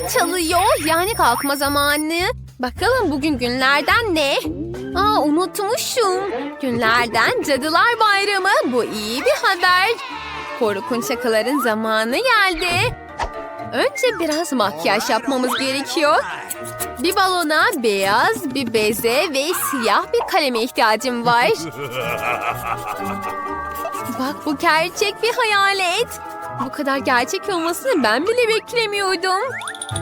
saat çalıyor. Yani kalkma zamanı. Bakalım bugün günlerden ne? Aa unutmuşum. Günlerden Cadılar Bayramı. Bu iyi bir haber. Korkunç şakaların zamanı geldi. Önce biraz makyaj yapmamız gerekiyor. Bir balona beyaz bir beze ve siyah bir kaleme ihtiyacım var. Bak bu gerçek bir hayalet. Bu kadar gerçek olmasını ben bile beklemiyordum.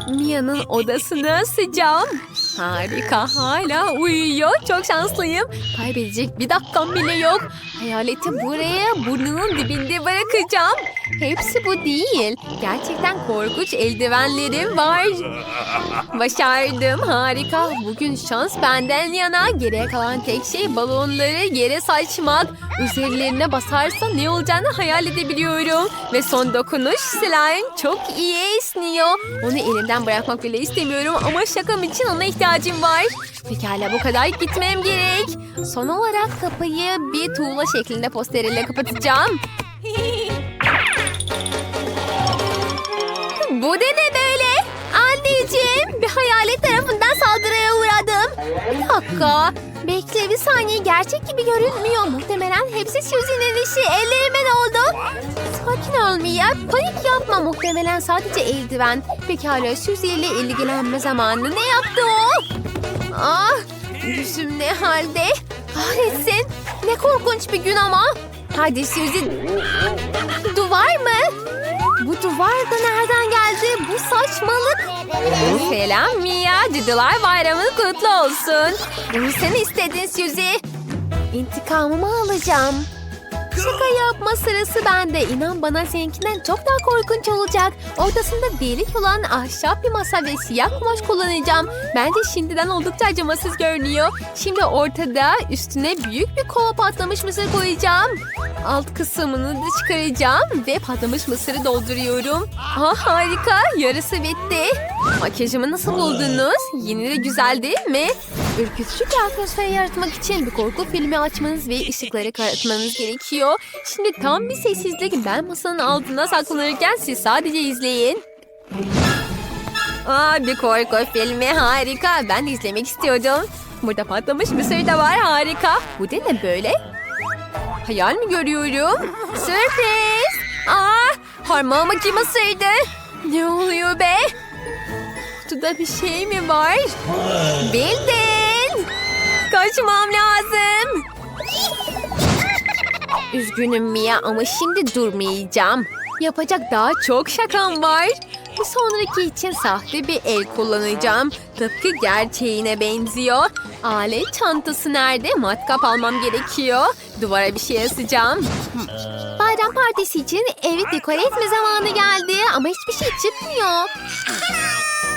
Mia'nın odasını asacağım. Harika hala uyuyor. Çok şanslıyım. Kaybedecek bir dakikam bile yok. Hayaleti buraya burnunun dibinde bırakacağım. Hepsi bu değil. Gerçekten korkunç eldivenlerim var. Başardım harika. Bugün şans benden yana. Geriye kalan tek şey balonları yere saçmak. Üzerlerine basarsa ne olacağını hayal edebiliyorum. Ve son dokunuş slime çok iyi esniyor. Onu elinden bırakmak bile istemiyorum ama şakam için ona ihtiyacım var. Pekala bu kadar gitmem gerek. Son olarak kapıyı bir tuğla şeklinde posteriyle kapatacağım. Bu da ne böyle? Anneciğim bir hayalet tarafından saldırıya uğradım. Bir dakika. Bekle bir saniye gerçek gibi görünmüyor. Muhtemelen hepsi Suzy'nin işi. Ellerime ne oldu? Sakin ol Mia. Panik yapma. Muhtemelen sadece eldiven. Pekala Suzy ile ilgilenme zamanı. Ne yaptı o? Ah yüzüm ne halde? Kahretsin. Ne korkunç bir gün ama. Hadi Suzy. Duvar mı? Bu duvar da nereden geldi? Selam Mia. Cadılar Bayramın kutlu olsun. Bunu sen istedin Suzy. İntikamımı alacağım. Şaka yapma sırası bende. İnan bana seninkinden çok daha korkunç olacak. Ortasında delik olan ahşap bir masa ve siyah kumaş kullanacağım. Bence şimdiden oldukça acımasız görünüyor. Şimdi ortada üstüne büyük bir kova patlamış mısır koyacağım. Alt kısmını da çıkaracağım ve patlamış mısırı dolduruyorum. Ah harika yarısı bitti. Makyajımı nasıl buldunuz? Yine de güzel değil mi? Ürkütücü bir atmosfer yaratmak için bir korku filmi açmanız ve ışıkları karartmanız gerekiyor. Şimdi tam bir sessizlik ben masanın altında saklanırken siz sadece izleyin. Aa, bir korku filmi harika. Ben de izlemek istiyordum. Burada patlamış mısır da var harika. Bu da ne böyle? Hayal mi görüyorum? Sürpriz! Aa, parmağıma kim ısırdı? Ne oluyor be? Kutuda bir şey mi var? Bildin! Kaçmam lazım. Üzgünüm Mia ama şimdi durmayacağım. Yapacak daha çok şakam var. Bir sonraki için sahte bir el kullanacağım. Tıpkı gerçeğine benziyor. Alet çantası nerede? Matkap almam gerekiyor. Duvara bir şey asacağım. Bayram partisi için evi dekore etme zamanı geldi ama hiçbir şey çıkmıyor.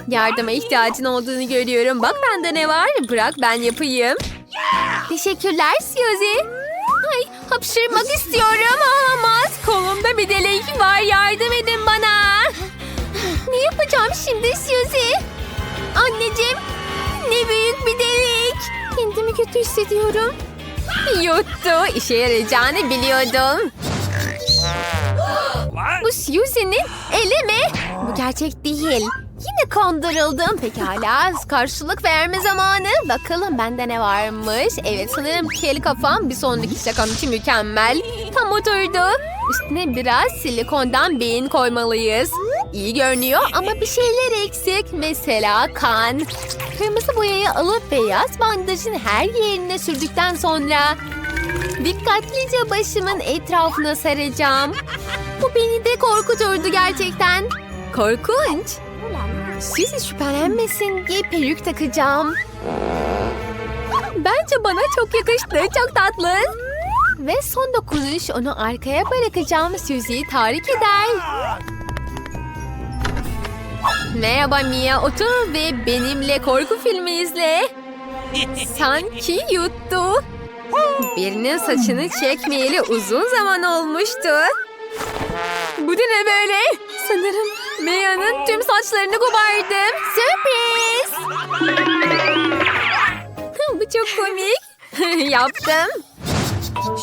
Yardıma ihtiyacın olduğunu görüyorum. Bak bende ne var? Bırak ben yapayım. Teşekkürler Suzy. Ay hapşırmak istiyorum. Olamaz. Kolumda bir delik var. Yardım edin bana. Ne yapacağım şimdi Suzy? Anneciğim ne büyük bir delik. Kendimi kötü hissediyorum. Yuttu. İşe yarayacağını biliyordum. Bu Suzy'nin eli mi? Bu gerçek değil. Yine kandırıldım. Pekala karşılık verme zamanı. Bakalım bende ne varmış. Evet sanırım kel kafam bir sonraki şakam için mükemmel. Tam oturdu. Üstüne biraz silikondan beyin koymalıyız. İyi görünüyor ama bir şeyler eksik. Mesela kan. Kırmızı boyayı alıp beyaz bandajın her yerine sürdükten sonra dikkatlice başımın etrafına saracağım. Bu beni de korkuturdu gerçekten. Korkunç. Siz şüphelenmesin diye peruk takacağım. Bence bana çok yakıştı. Çok tatlı. Ve son dokunuş onu arkaya bırakacağım. Suzy'yi tahrik eder. Merhaba Mia. Otur ve benimle korku filmi izle. Sanki yuttu. Birinin saçını çekmeyeli uzun zaman olmuştu. Bu ne böyle? Sanırım Mia'nın tüm saçlarını kopardım. Sürpriz! Bu çok komik. Yaptım.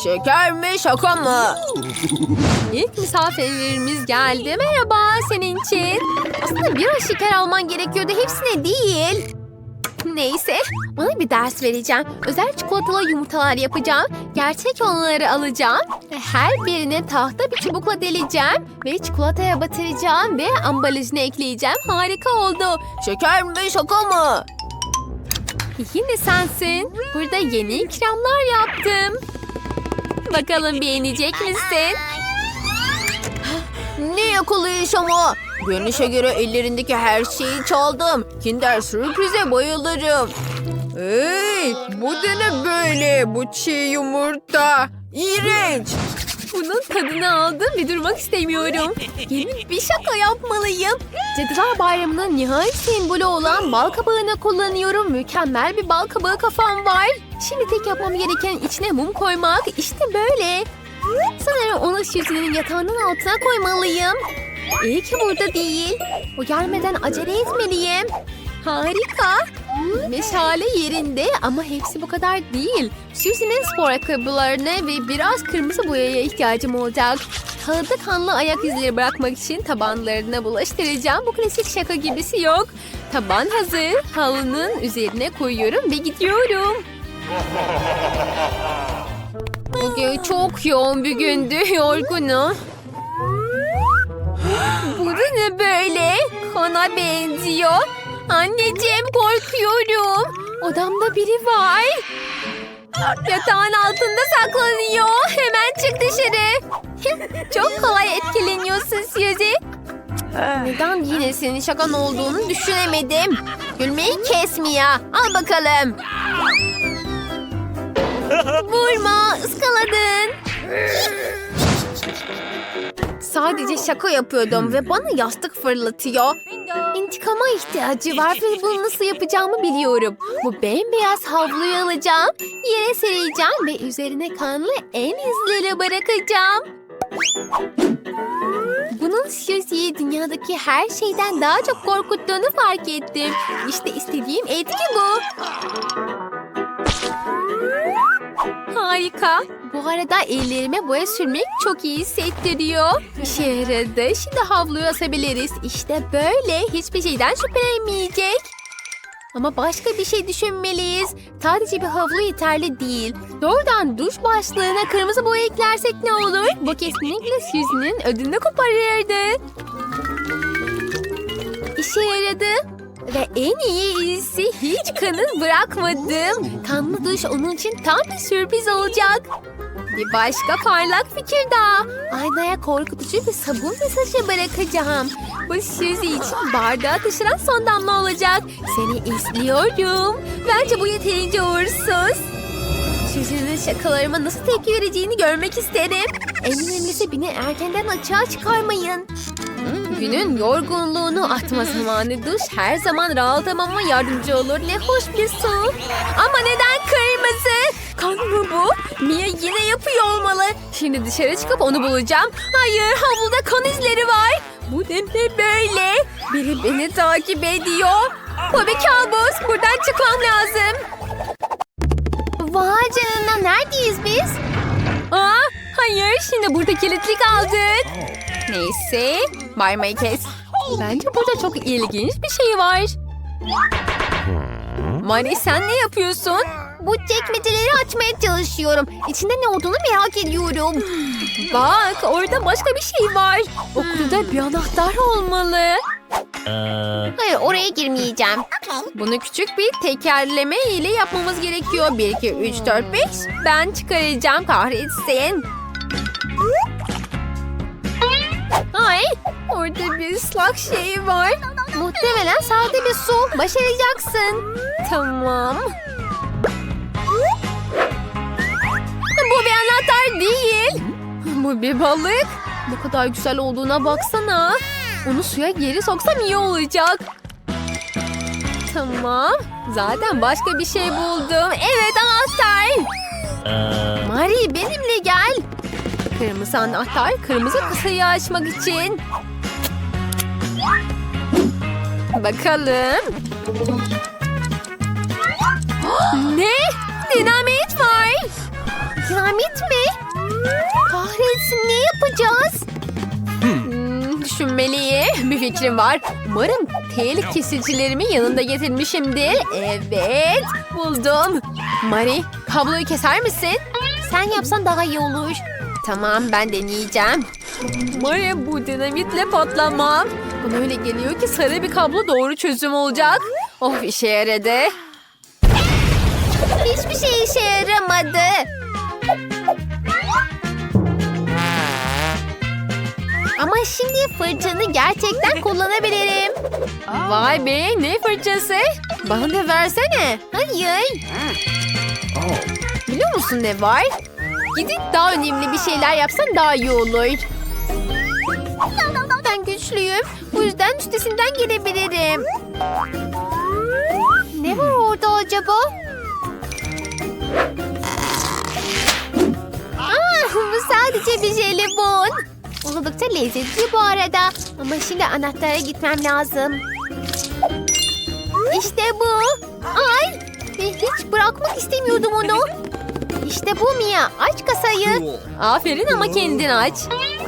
Şeker mi şaka mı? İlk misafirlerimiz geldi. Merhaba senin için. Aslında biraz şeker alman gerekiyordu. Hepsine değil. Neyse ona bir ders vereceğim. Özel çikolatalı yumurtalar yapacağım. Gerçek olanları alacağım. Her birini tahta bir çubukla deleceğim. Ve çikolataya batıracağım ve ambalajına ekleyeceğim. Harika oldu. Şeker mi şaka mı? Yine sensin. Burada yeni ikramlar yaptım. Bakalım beğenecek misin? Ne yakalayış ama? Görünüşe göre ellerindeki her şeyi çaldım. Kinder sürprize bayılırım. Hey, bu da ne böyle? Bu çiğ yumurta. İğrenç. Bunun tadını aldım ve durmak istemiyorum. Yeni bir şaka yapmalıyım. Cadılar Bayramı'nın nihai sembolü olan bal kabağını kullanıyorum. Mükemmel bir bal kabağı kafam var. Şimdi tek yapmam gereken içine mum koymak. İşte böyle. Sanırım onu Suzy'nin yatağının altına koymalıyım. İyi ki burada değil. O gelmeden acele etmeliyim. Harika. Meşale yerinde ama hepsi bu kadar değil. Suzy'nin spor ayakkabılarına ve biraz kırmızı boyaya ihtiyacım olacak. Halıda kanlı ayak izleri bırakmak için tabanlarına bulaştıracağım. Bu klasik şaka gibisi yok. Taban hazır. Halının üzerine koyuyorum ve gidiyorum. Bugün çok yoğun bir gündü. Yorgunum. Bu da ne böyle? Kana benziyor. Anneciğim korkuyorum. Odamda biri var. Yatağın altında saklanıyor. Hemen çık dışarı. Çok kolay etkileniyorsun Suzy. Neden yine senin şakan olduğunu düşünemedim. Gülmeyi kesme ya. Al bakalım. Vurma, ıskaladın. Sadece şaka yapıyordum ve bana yastık fırlatıyor. İntikama ihtiyacı var ve bunu nasıl yapacağımı biliyorum. Bu bembeyaz havluyu alacağım, yere sereceğim ve üzerine kanlı en izleri bırakacağım. Bunun Susie'yi dünyadaki her şeyden daha çok korkuttuğunu fark ettim. İşte istediğim etki bu. Harika. Bu arada ellerime boya sürmek çok iyi hissettiriyor. İşe. Şimdi havluyu asabiliriz. İşte böyle. Hiçbir şeyden şüphelenmeyecek. Ama başka bir şey düşünmeliyiz. Sadece bir havlu yeterli değil. Doğrudan duş başlığına kırmızı boya eklersek ne olur? Bu kesinlikle Suzy'nin ödünü koparırdı. İşe yaradı. Ve en iyi iyisi hiç kanın bırakmadım. Kanlı duş onun için tam bir sürpriz olacak. Bir başka parlak fikir daha. Aynaya korkutucu bir sabun mesajı bırakacağım. Bu Suzy için bardağa taşıran son damla olacak. Seni izliyorum. Bence bu yeterince uğursuz. Suzy'nin şakalarıma nasıl tepki vereceğini görmek isterim. En önemlisi beni erkenden açığa çıkarmayın. Günün yorgunluğunu atma zamanı duş her zaman rahatlamama yardımcı olur. Ne hoş bir su. Ama neden kırmızı? Kan mı bu? Mia yine yapıyor olmalı. Şimdi dışarı çıkıp onu bulacağım. Hayır havluda kan izleri var. Bu ne ne böyle? Biri beni takip ediyor. Bu bir kabus. Buradan çıkmam lazım. Vay canına neredeyiz biz? Aa, hayır şimdi burada kilitli kaldık. Neyse bağırmayı kes. Bence burada çok ilginç bir şey var. Mari sen ne yapıyorsun? Bu çekmeceleri açmaya çalışıyorum. İçinde ne olduğunu merak ediyorum. Bak orada başka bir şey var. O kutuda bir anahtar olmalı. Hayır oraya girmeyeceğim. Bunu küçük bir tekerleme ile yapmamız gerekiyor. 1, 2, 3, 4, 5. Ben çıkaracağım kahretsin. Ay orada bir ıslak şey var. Muhtemelen sade bir su. Başaracaksın. Tamam. Bu bir anahtar değil. Bu bir balık. Ne kadar güzel olduğuna baksana. Onu suya geri soksam iyi olacak. Tamam. Zaten başka bir şey buldum. Evet anahtar. Mari benimle gel. Kırmızı anahtar kırmızı kasayı açmak için. Bakalım. ne? Dinamit var. Dinamit mi? Kahretsin ne yapacağız? Hmm, düşünmeliyim. Bir fikrim var. Umarım tel kesicilerimi yanında getirmişimdir. Evet buldum. Mari kabloyu keser misin? Sen yapsan daha iyi olur. Tamam ben deneyeceğim. Mari bu dinamitle patlamam. Bana öyle geliyor ki sarı bir kablo doğru çözüm olacak. Of işe yaradı. Hiçbir şey işe yaramadı. Ama şimdi fırçanı gerçekten kullanabilirim. Vay be ne fırçası? Bana da versene. Hayır. Biliyor musun ne var? Gidip daha önemli bir şeyler yapsan daha iyi olur. Ben güçlüyüm. Bu yüzden üstesinden gelebilirim. Ne var orada acaba? Aa, bu sadece bir jelibon. Oldukça lezzetli bu arada. Ama şimdi anahtara gitmem lazım. İşte bu. Ay! Hiç bırakmak istemiyordum onu. İşte bu Mia. Aç kasayı. Aferin ama kendin aç.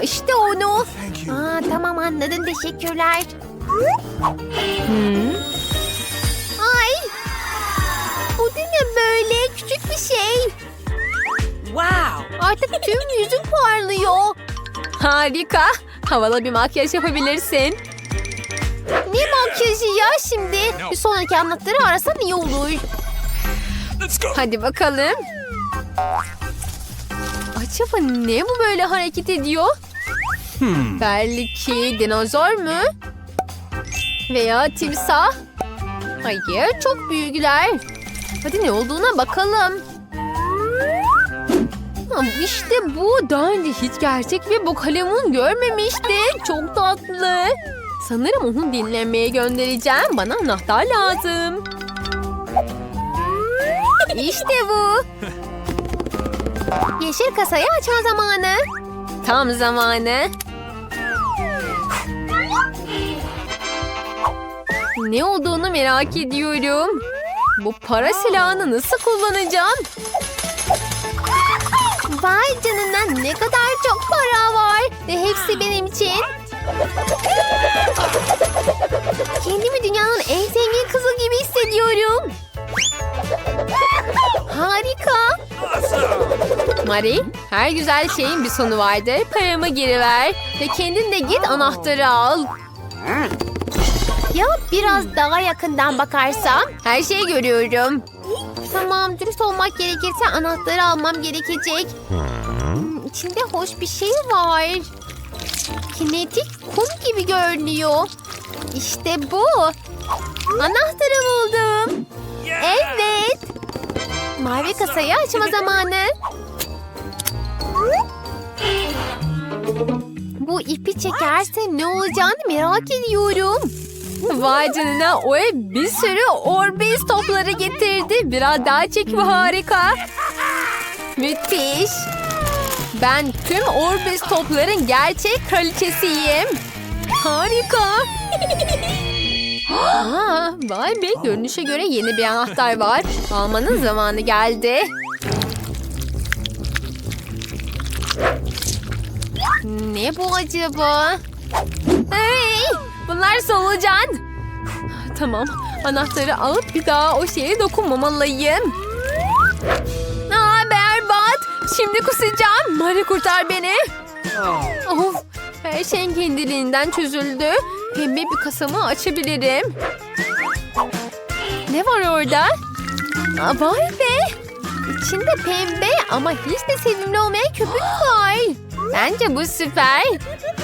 İşte onu. Aa, tamam anladım. Teşekkürler. Ay! Bu ne böyle? Küçük bir şey. Wow. Artık tüm yüzün parlıyor. Harika. Havalı bir makyaj yapabilirsin. Ne makyajı ya şimdi? Bir sonraki anahtarı arasan iyi olur. Hadi bakalım. Acaba ne bu böyle hareket ediyor? Belki dinozor mu? Veya timsah? Hayır, çok büyükler. Hadi ne olduğuna bakalım. İşte bu. Daha önce hiç gerçek bir bu kalemun görmemiştim. Çok tatlı. Sanırım onu dinlemeye göndereceğim. Bana anahtar lazım. İşte bu. Yeşil kasayı açma zamanı. Tam zamanı. Ne olduğunu merak ediyorum. Bu para silahını nasıl kullanacağım? Vay canına ne kadar çok para var. Ve hepsi benim için. Kendimi dünyanın en zengin kızı gibi hissediyorum. Harika. Mari, her güzel şeyin bir sonu vardır. Paramı geri ver ve kendin de git anahtarı al. Ya biraz daha yakından bakarsam her şeyi görüyorum. Tamam, dürüst olmak gerekirse anahtarı almam gerekecek. Hmm, İçinde hoş bir şey var. Kinetik kum gibi görünüyor. İşte bu. Anahtarı buldum. Evet. Mavi kasayı açma zamanı. Bu ipi çekerse ne olacağını merak ediyorum. Vay canına o ev bir sürü Orbis topları getirdi. Biraz daha çek bu harika. Müthiş. Ben tüm Orbis topların gerçek kraliçesiyim. Harika. Aa, vay be görünüşe göre yeni bir anahtar var. Almanın zamanı geldi. Ne bu acaba? Hey, bunlar solucan. Tamam, anahtarı alıp bir daha o şeye dokunmamalıyım. Aa, berbat. Şimdi kusacağım. Mari kurtar beni. Of, her şeyin kendiliğinden çözüldü. Pembe bir kasamı açabilirim. Ne var orada? Aa, vay be. İçinde pembe ama hiç de sevimli olmayan köpük var. Bence bu süper.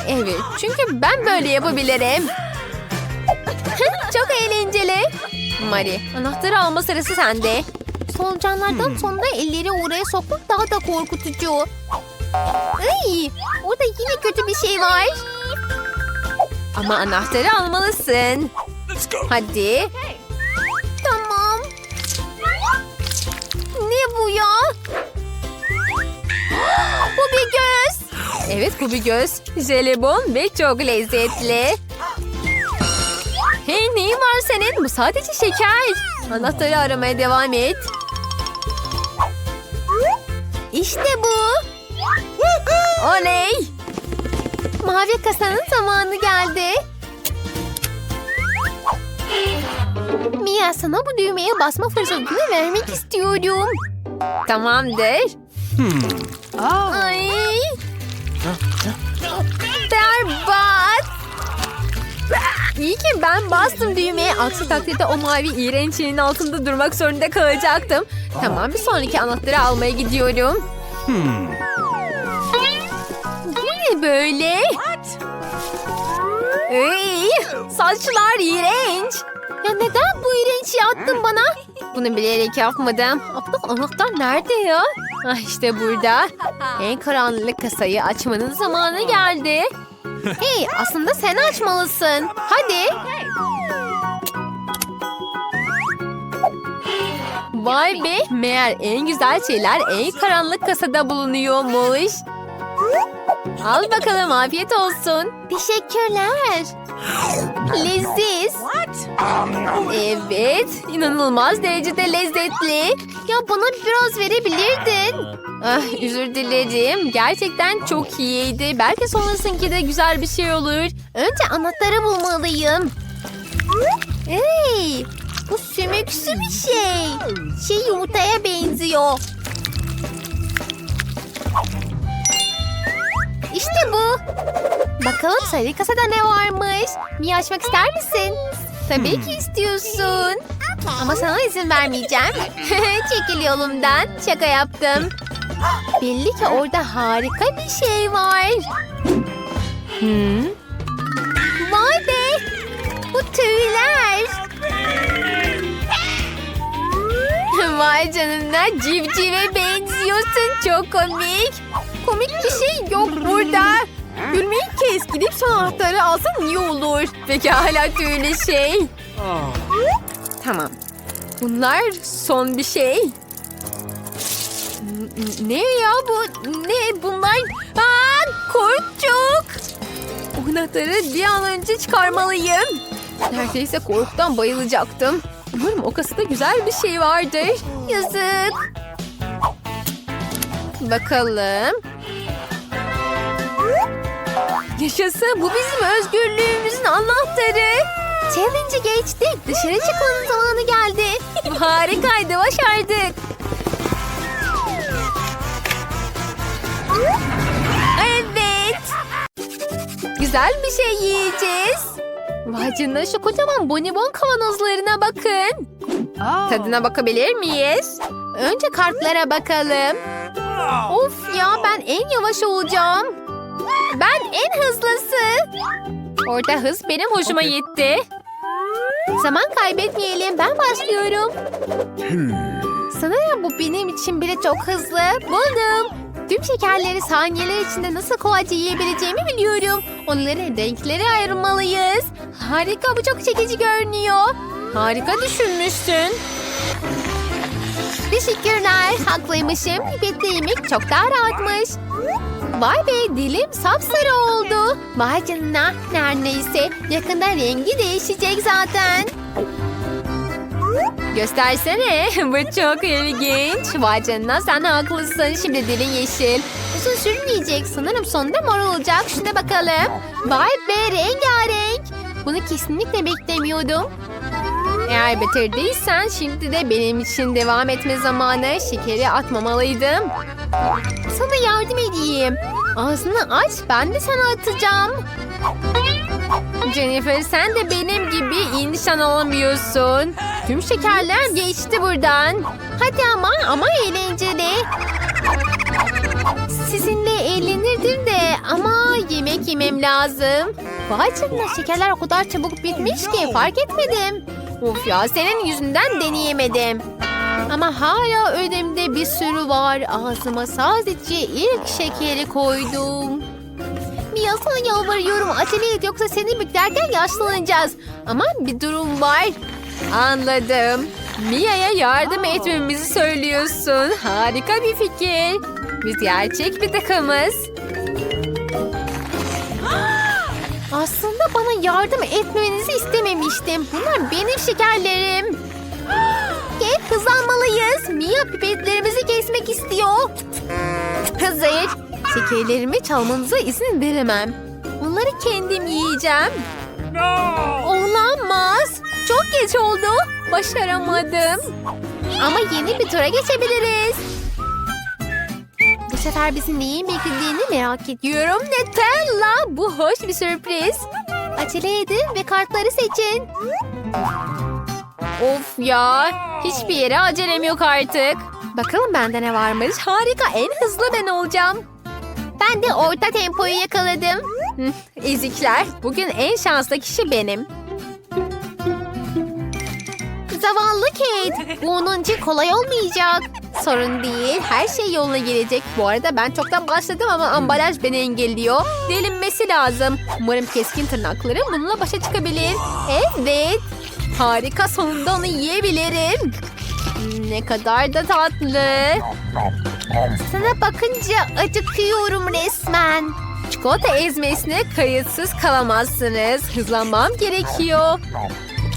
Evet çünkü ben böyle yapabilirim. Çok eğlenceli. Mari anahtarı alma sırası sende. Solucanlardan sonra elleri oraya sokmak daha da korkutucu. Ay, orada yine kötü bir şey var. Ama anahtarı almalısın. Hadi. Tamam. Ne bu ya? Bu bir göz. Evet bu bir göz. Jelibon ve çok lezzetli. Hey neyin var senin? Bu sadece şeker. Anahtarı aramaya devam et. İşte bu. Oley! Mavi kasanın zamanı geldi. Mia sana bu düğmeye basma fırsatını vermek istiyorum. Tamamdır. Ay. Berbat. İyi ki ben bastım düğmeye. Aksi takdirde o mavi iğrenç şeyin altında durmak zorunda kalacaktım. Tamam bir sonraki anahtarı almaya gidiyorum. Ne böyle? Ey, saçlar iğrenç. Ya neden bu iğrenç yaptın bana? Bunu bilerek yapmadım. Aptal anahtar nerede ya? Ah işte burada. En karanlık kasayı açmanın zamanı geldi. Hey aslında sen açmalısın. Hadi. Vay be meğer en güzel şeyler en karanlık kasada bulunuyormuş. Al bakalım afiyet olsun. Teşekkürler. Leziz. Evet, inanılmaz derecede lezzetli. Ya bana biraz verebilirdin. Ah, özür dilerim. Gerçekten çok iyiydi. Belki sonrasınki de güzel bir şey olur. Önce anahtarı bulmalıyım. Hey, bu sümüksü bir şey. Şey yumurtaya benziyor. Bakalım sarı kasada ne varmış? Mia açmak ister misin? Tabii ki istiyorsun. Ama sana izin vermeyeceğim. Çekil yolumdan. Şaka yaptım. Belli ki orada harika bir şey var. Hmm. Vay be! Bu tüyler. Vay canına civcive benziyorsun. Çok komik. Komik bir şey yok burada. Gülmeyi kes. Gidip son anahtarı alsan iyi olur. Peki hala tüylü şey. Tamam. Bunlar son bir şey. Ne ya bu? Ne bunlar? Aa, korktuk. O anahtarı bir an önce çıkarmalıyım. Neredeyse korkudan bayılacaktım. Umarım o kasada güzel bir şey vardır. Yazık. Bakalım. Yaşasın bu bizim özgürlüğümüzün anahtarı. Challenge'ı geçtik. Dışarı çıkmanın zamanı geldi. Harikaydı başardık. Evet. Güzel bir şey yiyeceğiz. Vay canına şu kocaman bonibon kavanozlarına bakın. Tadına bakabilir miyiz? Önce kartlara bakalım. Of ya ben en yavaş olacağım. Ben en hızlısı. Orada hız benim hoşuma gitti. Zaman kaybetmeyelim ben başlıyorum. Sanırım bu benim için bile çok hızlı. Buldum. Tüm şekerleri saniyeler içinde nasıl kolayca yiyebileceğimi biliyorum. Onları renklere ayırmalıyız. Harika bu çok çekici görünüyor. Harika düşünmüşsün. Teşekkürler. Haklıymışım. Pipetle yemek çok daha rahatmış. Vay be dilim sapsarı oldu. Vay canına. Neredeyse yakında rengi değişecek zaten. Göstersene. Bu çok ilginç. Vay canına sen haklısın. Şimdi dilin yeşil. Uzun sürmeyecek. Sanırım sonunda mor olacak. Şuna bakalım. Vay be rengarenk. Bunu kesinlikle beklemiyordum. Eğer bitirdiysen şimdi de benim için devam etme zamanı. Şekeri atmamalıydım. Sana yardım edeyim. Ağzını aç ben de sana atacağım. Jennifer sen de benim gibi iyi nişan alamıyorsun. Tüm şekerler geçti buradan. Hadi ama ama eğlenceli. Sizinle eğlenirdim de ama yemek yemem lazım. Vay canına şekerler o kadar çabuk bitmiş ki fark etmedim. Of ya senin yüzünden deneyemedim. Ama hala ödemde bir sürü var. Ağzıma sadece ilk şekeri koydum. Mia sana yalvarıyorum acele et yoksa seni büklerken yaşlanacağız. Ama bir durum var. Anladım. Mia'ya yardım etmemizi söylüyorsun. Harika bir fikir. Biz gerçek bir takımız. Aslında bana yardım etmenizi istememiştim. Bunlar benim şekerlerim. Hep Hızlanmalıyız. Mia pipetlerimizi kesmek istiyor. Hazır. Şekerlerimi çalmanıza izin veremem. Onları kendim yiyeceğim. No! Olamaz. Çok geç oldu. Başaramadım. Ama yeni bir tura geçebiliriz. Bu sefer bizi neyin beklediğini merak ediyorum. Nutella. Bu hoş bir sürpriz. Acele edin ve kartları seçin. Of ya. Hiçbir yere acelem yok artık. Bakalım bende ne varmış. Harika. En hızlı ben olacağım. Ben de orta tempoyu yakaladım. Ezikler. Bugün en şanslı kişi benim. Zavallı Kate. Bu onun için kolay olmayacak. Sorun değil. Her şey yoluna girecek. Bu arada ben çoktan başladım ama ambalaj beni engelliyor. Delinmesi lazım. Umarım keskin tırnaklarım bununla başa çıkabilir. Evet. Harika sonunda onu yiyebilirim. Ne kadar da tatlı. Sana bakınca acıkıyorum resmen. Çikolata ezmesine kayıtsız kalamazsınız. Hızlanmam gerekiyor.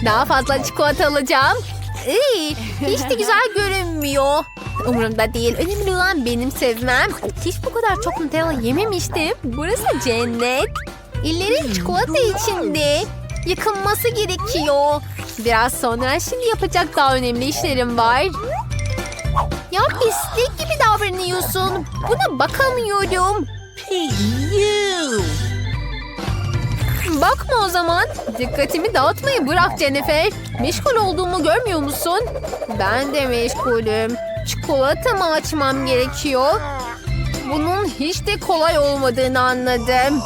Daha fazla çikolata alacağım. Iy, hiç de güzel görünmüyor. Umurumda değil. Önemli olan benim sevmem. Hiç bu kadar çok Nutella yememiştim. Burası cennet. Ellerim çikolata içinde. Yıkılması gerekiyor. Biraz sonra şimdi yapacak daha önemli işlerim var. Ya pislik gibi davranıyorsun. Buna bakamıyorum. Bakma o zaman. Dikkatimi dağıtmayı bırak Jennifer. Meşgul olduğumu görmüyor musun? Ben de meşgulüm. Çikolatamı açmam gerekiyor. Bunun hiç de kolay olmadığını anladım.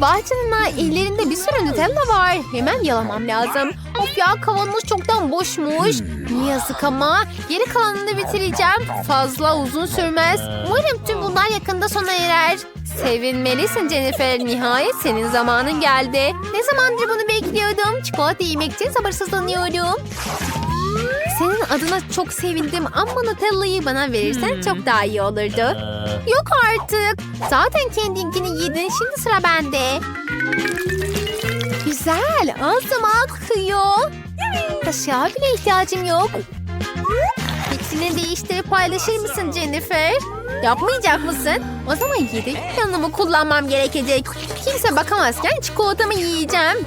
Canına ellerinde bir sürü Nutella var. Hemen yalamam lazım. Of ya kavanoz çoktan boşmuş. Ne yazık ama geri kalanını bitireceğim. Fazla uzun sürmez. Umarım tüm bunlar yakında sona erer. Sevinmelisin Jennifer. Nihayet senin zamanın geldi. Ne zamandır bunu bekliyordum. Çikolata yemek için sabırsızlanıyorum. Senin adına çok sevindim ama Nutella'yı bana verirsen çok daha iyi olurdu. Yok artık. Zaten kendinkini yedin. Şimdi sıra bende. Güzel. Ağzıma akıyor. Kaşığa bile ihtiyacım yok. Fikrini değiştirip paylaşır mısın Jennifer? Yapmayacak mısın? O zaman yedek planımı kullanmam gerekecek. Kimse bakamazken çikolatamı yiyeceğim.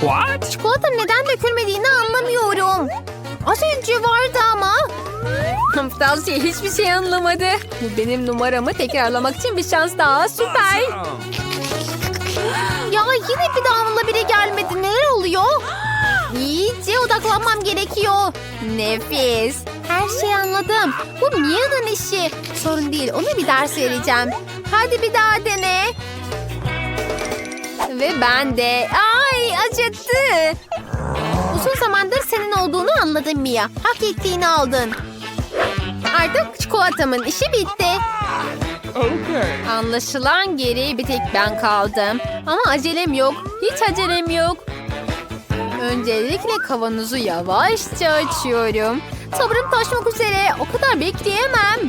What? Çikolata neden dökülmediğini anlamıyorum. Az önce vardı ama. Aptal şey hiçbir şey anlamadı. Bu benim numaramı tekrarlamak için bir şans daha. Süper. Ya yine bir damla bile gelmedi. Neler oluyor? İyice odaklanmam gerekiyor. Nefis. Her şeyi anladım. Bu Mia'nın işi. Sorun değil. Ona bir ders vereceğim. Hadi bir daha dene. Ve ben de. Ay acıttı. Uzun zamandır senin olduğunu anladım Mia. Hak ettiğini aldın. Artık çikolatamın işi bitti. Okay. Anlaşılan geriye bir tek ben kaldım. Ama acelem yok. Hiç acelem yok. Öncelikle kavanozu yavaşça açıyorum. Sabrım taşmak üzere. O kadar bekleyemem.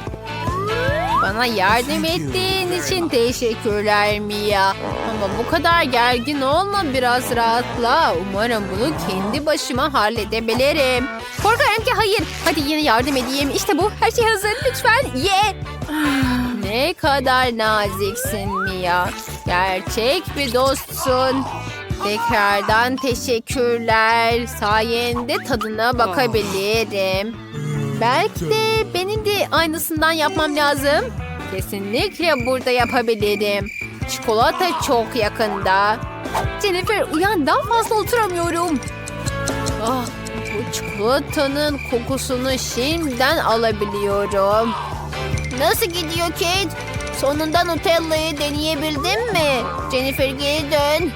Bana yardım ettiğin için teşekkürler Mia. Ama bu kadar gergin olma biraz rahatla. Umarım bunu kendi başıma halledebilirim. Korkarım ki hayır. Hadi yine yardım edeyim. İşte bu. Her şey hazır. Lütfen ye. Ne kadar naziksin Mia. Gerçek bir dostsun. Tekrardan teşekkürler. Sayende tadına bakabilirim. Belki de benim de aynısından yapmam lazım. Kesinlikle burada yapabilirim. Çikolata çok yakında. Jennifer uyan daha fazla oturamıyorum. Ah, bu çikolatanın kokusunu şimdiden alabiliyorum. Nasıl gidiyor Kate? Sonunda Nutella'yı deneyebildin mi? Jennifer geri dön.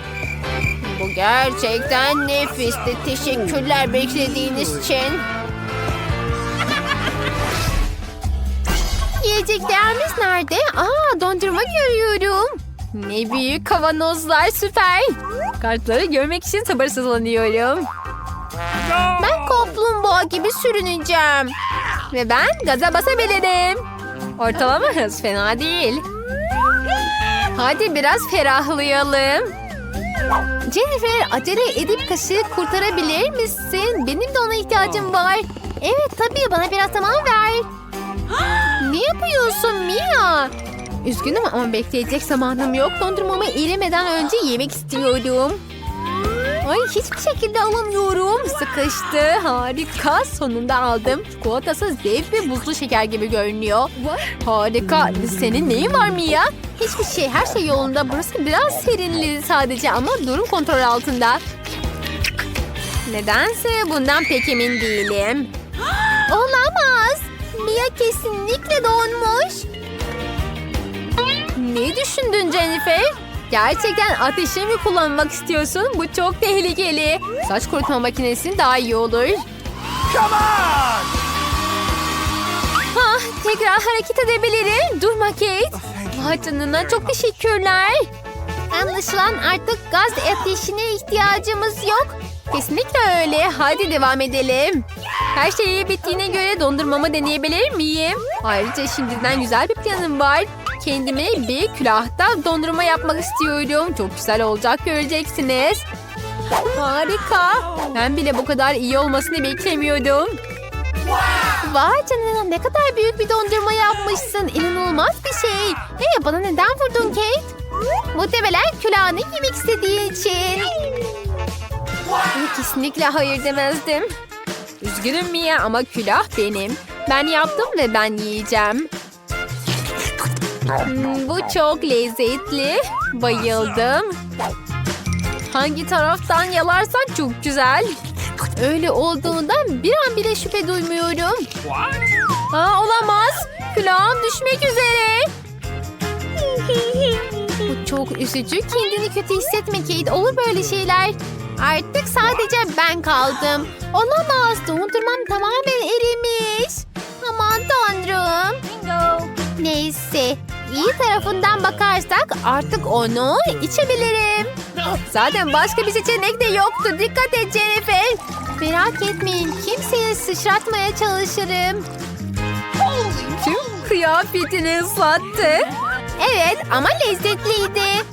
Bu gerçekten nefisti. Teşekkürler beklediğiniz için. Yiyeceklerimiz nerede? Aa dondurma görüyorum. Ne büyük kavanozlar süper. Kartları görmek için sabırsızlanıyorum. Ben kaplumbağa gibi sürüneceğim. Ve ben gaza basabilirim. Ortalama hız fena değil. Hadi biraz ferahlayalım. Jennifer acele edip kaşığı kurtarabilir misin? Benim de ona ihtiyacım var. Evet tabii bana biraz zaman ver. Ne yapıyorsun Mia? Üzgünüm ama bekleyecek zamanım yok. Dondurmamı erimeden önce yemek istiyorum. Ay hiçbir şekilde alamıyorum. Sıkıştı. Harika. Sonunda aldım. Çikolatası dev ve buzlu şeker gibi görünüyor. Harika. Senin neyin var Mia? Hiçbir şey. Her şey yolunda. Burası biraz serinledi sadece ama durum kontrol altında. Nedense bundan pek emin değilim. Olamaz. Mia kesinlikle donmuş. Ne düşündün Jennifer? Gerçekten ateşi mi kullanmak istiyorsun? Bu çok tehlikeli. Saç kurutma makinesi daha iyi olur. Come on! Ah, tekrar hareket edebilirim. Durma Kate. Vay canına çok teşekkürler. Anlaşılan artık gaz ateşine ihtiyacımız yok. Kesinlikle öyle. Hadi devam edelim. Her şey bittiğine göre dondurmamı deneyebilir miyim? Ayrıca şimdiden güzel bir planım var. Kendime bir külahta dondurma yapmak istiyorum. Çok güzel olacak göreceksiniz. Harika. Ben bile bu kadar iyi olmasını beklemiyordum. Vay canına ne kadar büyük bir dondurma yapmışsın. İnanılmaz bir şey. Hey bana neden vurdun Kate? Muhtemelen külahını yemek istediği için. Bunu kesinlikle hayır demezdim. Üzgünüm Mia ama külah benim. Ben yaptım ve ben yiyeceğim. Hmm, bu çok lezzetli. Bayıldım. Hangi taraftan yalarsan çok güzel. Öyle olduğundan bir an bile şüphe duymuyorum. Aa, olamaz. Külahım düşmek üzere. Bu çok üzücü. Kendini kötü hissetme Kate. Olur böyle şeyler. Artık sadece ben kaldım. Olamaz. Dondurmam tamamen erimiş. Aman tanrım. Neyse. İyi tarafından bakarsak artık onu içebilirim. Zaten başka bir seçenek de yoktu. Dikkat et Jennifer. Merak etmeyin. Kimseye sıçratmaya çalışırım. Tüm kıyafetini ıslattı. Evet ama lezzetliydi.